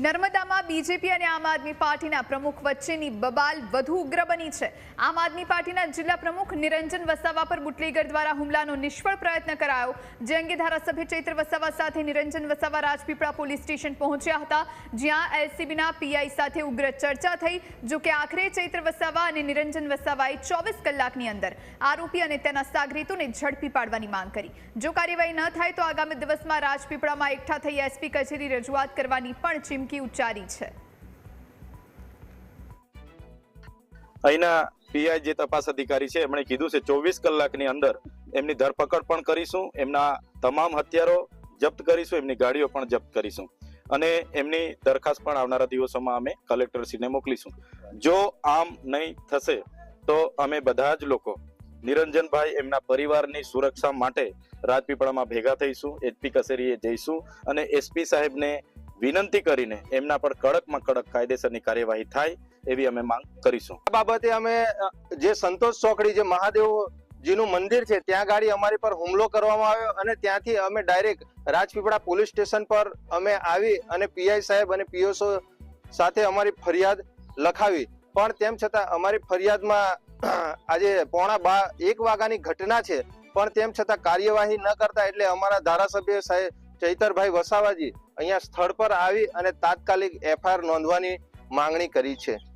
નર્મદામાં BJP અને આમ આદમી પાર્ટીના પ્રમુખ વચ્ચેની બબાલ વધુ ઉગ્ર બની છે. આમ આદમી પાર્ટીના જિલ્લા પ્રમુખ નિરંજન વસાવા પર બુટલેગર દ્વારા હુમલાનો નિષ્ફળ પ્રયત્ન કરાયો. જે અંગે ધારાસભ્ય ચૈત્ર વસાવા સાથે નિરંજન વસાવા રાજપીપળા પોલીસ સ્ટેશન પહોંચ્યા હતા. જ્યાં એલસીબીના પીઆઈ સાથે ઉગ્ર ચર્ચા થઈ, જો કે આખરે ચૈત્ર વસાવા અને નિરંજન વસાવાએ ચોવીસ કલાકની અંદર આરોપી અને તેના સાગરીતોને ઝડપી પાડવાની માંગ કરી. જો કાર્યવાહી ન થાય તો આગામી દિવસમાં રાજપીપળામાં એકઠા થઈ એસપી કચેરી રજૂઆત કરવાની પણ ચીમકી ઉચ્ચારી છે. અહીંના પીઆઈ જે તપાસ અધિકારી છે, એમણે કીધું છે, ચોવીસ કલાકની અંદર એમની ધરપકડ પણ કરીશું, એમના તમામ હથિયારો જપ્ત કરીશું, એમની ગાડીઓ પણ જપ્ત કરીશું. અને એમની દરખાસ્ત પણ આવનારા દિવસોમાં અમે કલેક્ટરશ્રીને મોકલીશું. જો આમ નહીં થશે, તો અમે બધા જ લોકો નિરંજનભાઈ એમના પરિવારની સુરક્ષા માટે રાજપીપળામાં ભેગા થઈશું, એચપી કચેરીએ જઈશું અને એસપી સાહેબને વિનંતી કરીને એમના પર કડકમાં કડક કાયદેસરની કાર્યવાહી થાય એવી અમે માંગ કરીશું. આ બાબતે અમે જે સંતોષ ચોકડી, જે મહાદેવજીનું મંદિર છે, ત્યાં ગાડી અમારી પર હુમલો કરવામાં આવ્યો અને ત્યાંથી અમે ડાયરેક્ટ રાજપીપળા પોલીસ સ્ટેશન પર અમે આવી અને પીઆઈ સાહેબ અને પીઓસો સાથે અમારી ફરિયાદ લખાવી. પણ તેમ છતાં અમારી ફરિયાદમાં આજે પોણા બા, એક વાગ્યાની ઘટના છે. પણ તેમ છતાં કાર્યવાહી ન કરતા એટલે અમારા ધારાસભ્ય સાહેબ ચૈતરભાઈ વસાવાજી અહીંયા સ્થળ પર આવી અને તાત્કાલિક એફઆઈઆર નોંધવાની માંગણી કરી છે.